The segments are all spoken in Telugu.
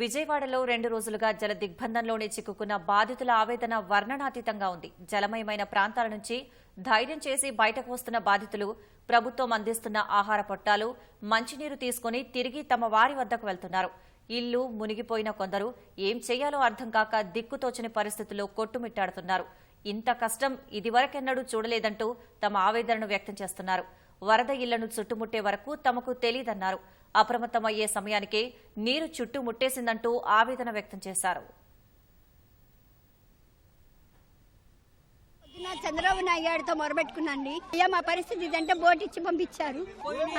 విజయవాడలో రెండు రోజులుగా జల దిగ్బంధంలోనే చిక్కుకున్న బాధితుల ఆవేదన వర్ణనాతీతంగా ఉంది. జలమయమైన ప్రాంతాల నుంచి ధైర్యం చేసి బయటకు వస్తున్న బాధితులు ప్రభుత్వం అందిస్తున్న ఆహార పొట్టాలు మంచినీరు తీసుకుని తిరిగి తమ వారి వద్దకు వెళ్తున్నారు. ఇల్లు మునిగిపోయిన కొందరు ఏం చేయాలో అర్థం కాక దిక్కుతోచని పరిస్థితుల్లో కొట్టుమిట్టాడుతున్నారు. ఇంత కష్టం ఇదివరకెన్నడూ చూడలేదంటూ తమ ఆవేదనను వ్యక్తం చేస్తున్నారు. వరద ఇళ్ళను చుట్టుముట్టే వరకు తమకు తెలియదన్నారు అప్రమత్తమయ్యే సమయానికే నీరు చుట్టుముట్టేసిందంటూ ఆవేదన వ్యక్తం చేశారు. చంద్రబాబు నాయుడు గారితో మొరబెట్టుకున్నాండి అయ్యా మా పరిస్థితి ఇదంటే బోట్ ఇచ్చి పంపించారు.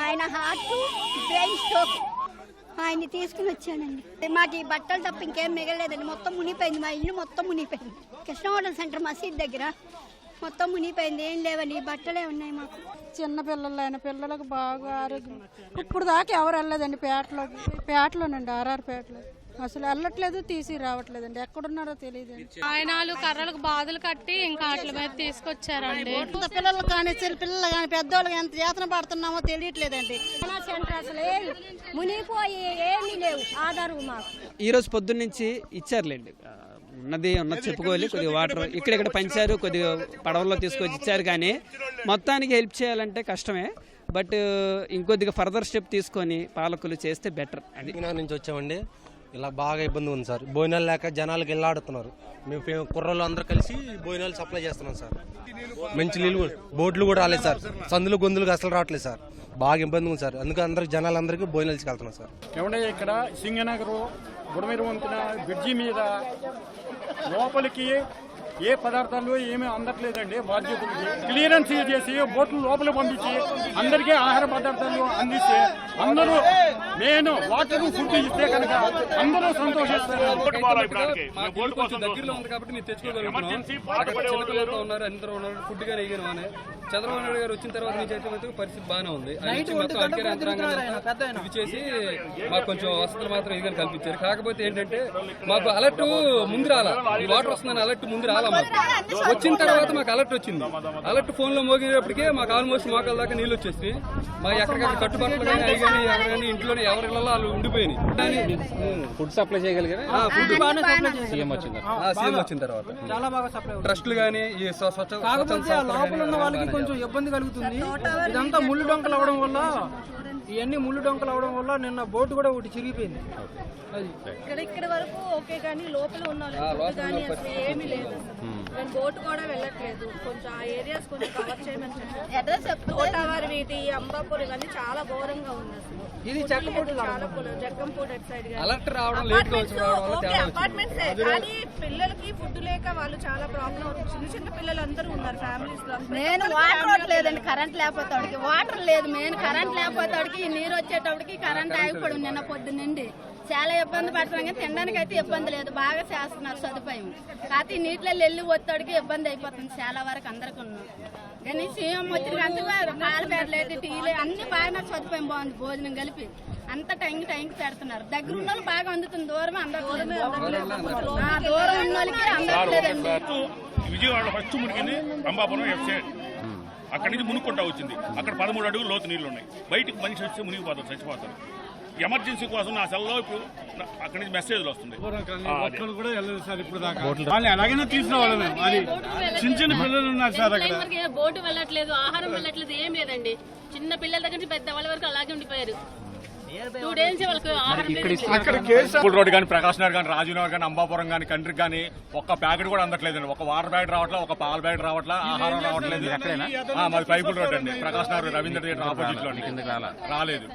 ఆయన హార్ట్ బ్రెయిన్ స్ట్రోక్. ఆయన్ని తీసుకుని వచ్చానండి. మాకు ఈ బట్టలు తప్ప ఇంకేం మిగలేదండి మొత్తం మునిగిపోయింది. మా ఇల్లు మొత్తం మునిగిపోయింది. హోటల్ సెంటర్ మసీద్ దగ్గర మొత్తం మునిగిపోయింది. ఏం లేవండి ఈ బట్టలే ఉన్నాయి మాకు. చిన్న పిల్లలైన పిల్లలకు బాగా ఆరోగ్యం. ఇప్పుడు దాకా ఎవరు వెళ్ళలేదండి పేటలోకి. పేటలోనండి ఆర్ఆర్ పేటలో. అసలు వెళ్ళట్లేదు తీసి రావట్లేదండి. ఎక్కడున్నారో తెలియదండి. ఆయనాలు కర్రలకు బాధలు కట్టి ఇంకా వాటి మీద తీసుకొచ్చారండి. పిల్లలు కానీ చిన్న పిల్లలు కానీ పెద్దోళ్ళకి ఎంత చేతన పడుతున్నామో తెలియట్లేదండి. సెంటర్ అసలు మునిగిపోయి ఏమీ లేవు. ఆధారు మాకు. ఈ రోజు పొద్దున్న నుంచి ఇచ్చారులేండి ఉన్నది ఉన్నది చెప్పుకోవాలి. కొద్దిగా వాటర్ ఇక్కడిక్కడ పంచారు కొద్దిగా పడవల్లో తీసుకొచ్చి ఇచ్చారు కానీ మొత్తానికి హెల్ప్ చేయాలంటే కష్టమే. బట్ ఇంకొద్దిగా ఫర్దర్ స్టెప్ తీసుకొని పాలకులు చేస్తే బెటర్ అది. నుంచి వచ్చామండి. ఇలా బాగా ఇబ్బంది ఉంది సార్. భోజనాలు లేక జనాలకు వెళ్ళాడుతున్నారు. మేము కుర్రోళ్ళు అందరూ కలిసి భోజనాలు సప్లై చేస్తున్నాం సార్. మంచి నీళ్ళు కూడా- బోట్లు కూడా రాలేదు సార్. సందులు గొంతులు అసలు రావట్లేదు సార్. బాగా ఇబ్బంది ఉంది సార్. అందుకే అందరికి జనాలందరికీ భోజనాలు తీసుకెళ్తున్నాం సార్. ఏమంటే ఇక్కడ సింగనగర్ బుడమేరు వంతున బ్రిడ్జి మీద లోపలికి ఏ పదార్థాలు ఏమీ అందట్లేదండి బాధ్యతలకి క్లియరెన్స్ చేసి బోట్లు లోపల పంపించి అందరికీ ఆహార పదార్థాలు అందిస్తే అందరూ మెయిన్ వాటర్ ఫుడ్ ఇస్తే కనుక అందరూ సంతోషిస్తారు దగ్గరలో ఉంది కాబట్టి తెచ్చుకోగలుగుతున్నాం ఉన్నారు అందరూ ఉన్నారు ఫుడ్ గానీ ఇయ్యను అని చంద్రబాబు నాయుడు గారు వచ్చిన తర్వాత నుంచి అయితే పరిస్థితి బాగానే ఉంది ఇది చేసి మాకు కొంచెం వసతులు మాత్రం ఇదిగా కల్పించారు కాకపోతే ఏంటంటే మాకు అలర్ట్ ముందు రాలా ఈ వాటర్ వస్తుందని అలర్ట్ ముందు రాలా మాకు వచ్చిన తర్వాత మాకు అలర్ట్ వచ్చింది. అలర్ట్ ఫోన్లో మోగినప్పటికే మాకు ఆల్మోస్ట్ మోకాల దాకా నీళ్ళు వచ్చేసి మాకు ఎక్కడికక్కడ కట్టుబాట్లు కానీ అవి కానీ ఎవరు కానీ ఇంట్లోనే ఎవరి వాళ్ళు ఉండిపోయినాయి. కానీ ఫుడ్ సప్లై చేయగలిగారా? ఫుడ్ సీఎం వచ్చిందా సీఎం వచ్చిన తర్వాత. చాలా బాగా సప్లై ట్రస్టులు కానీ ఈ స్వ- స్వచ్ఛ కాకపోతే ఆ లోపల ఉన్న వాళ్ళకి కొంచెం ఇబ్బంది కలుగుతుంది. ఇదంతా ముళ్ళు డొంకలు అవడం వల్ల ఇవన్నీ ముళ్ళు డొంకలు అవడం వల్ల నిన్న బోటు కూడా ఒకటి చిరిగిపోయింది. ఇక్కడ ఇక్కడ వరకు ఓకే కానీ లోపల ఉన్న ఏమీ లేదు. మేము బోట్ కూడా వెళ్ళట్లేదు. కొంచెం ఆ ఏరియాస్ కొంచెం కవర్ చేయమని చెప్పారు. తోటవారి వీధి అంబాపూర్ ఇవన్నీ చాలా ఘోరంగా ఉంది అసలు. ఇది అలర్ట్ రావడం లేట్ అపార్ట్మెంట్స్ కానీ పిల్లలకి ఫుడ్ లేక వాళ్ళు చాలా ప్రాబ్లం అవుతుంది. చిన్న చిన్న పిల్లలు అందరూ ఉన్నారు ఫ్యామిలీస్లో. మెయిన్ వాటర్ లేదండి కరెంట్ లేకపోతాడికి వాటర్ లేదు మెయిన్ కరెంట్ లేకపోతాడికి ఈ నీరు వచ్చేటప్పటికి కరెంట్ ఆగిపోయి నిన్న పొద్దునండి చాలా ఇబ్బంది పడుతున్నాం కానీ తినడానికి అయితే ఇబ్బంది లేదు. బాగా చేస్తున్నారు సదుపాయం. కాకపోతే నీటిలో వెళ్ళి ఒత్తిడికి ఇబ్బంది అయిపోతుంది చాలా వరకు అందరికి ఉన్నాం కానీ సీఎం వచ్చిన పాలు పెట్టలేదు టీలు అన్ని బాగా సదుపాయం బాగుంది భోజనం కలిపి. అంత టైంకి టైంకి పెడుతున్నారు. దగ్గర ఉన్న వాళ్ళు బాగా అందుతుంది దూరం అందట్లేదు. దూరం ఉన్న వాళ్ళకి అందట్లేదండి. విజయవాడ ఫస్ట్ మునిగింది అంబాపురం ఎఫ్సైడ్ అక్కడి నుంచి మునుక్కుంటా వచ్చింది. అక్కడ పదమూడు అడుగులు లోతు నీళ్ళు ఉన్నాయి. బయటికి మనిషి వచ్చి మునిగిపోతారు చచ్చిపోతారు. ఎమర్జెన్సీ కోసం నా సెల్లో ఇప్పుడు అక్కడి నుంచి మెసేజ్లు వస్తుంది ఎలాగైనా తీసుకురావాలి మేము అది చిన్న చిన్న పిల్లలు ఉన్నారు సార్ అక్కడ. బోటు వెళ్ళట్లేదు ఆహారం వెళ్ళట్లేదు ఏం లేదండి. చిన్న పిల్లల దగ్గర నుంచి పెద్ద వాళ్ళ వరకు అలాగే ఉండిపోయారు. టూ డేస్ వాళ్ళకి ఆహారం లేదు. అక్కడ కేసు స్కూల్ రోడ్ కానీ ప్రకాశ్ నగర్ కానీ రాజీవ్ నగర్ కానీ అంబాపురం కానీ కంట్రీ కానీ ఒక్క ప్యాకెట్ కూడా అందట్లేదండి. ఒక వాటర్ ప్యాకెట్ రావట్లా ఒక పాల ప్యాకెట్ రావట్లా ఆహారం రావట్లేదు. ఎక్కడైనా మాది పైపుల్ రోడ్ అండి. ప్రకాశ్ నగర్ రవీంద్ర థియేటర్ ఆపోజిట్లో రాలేదు.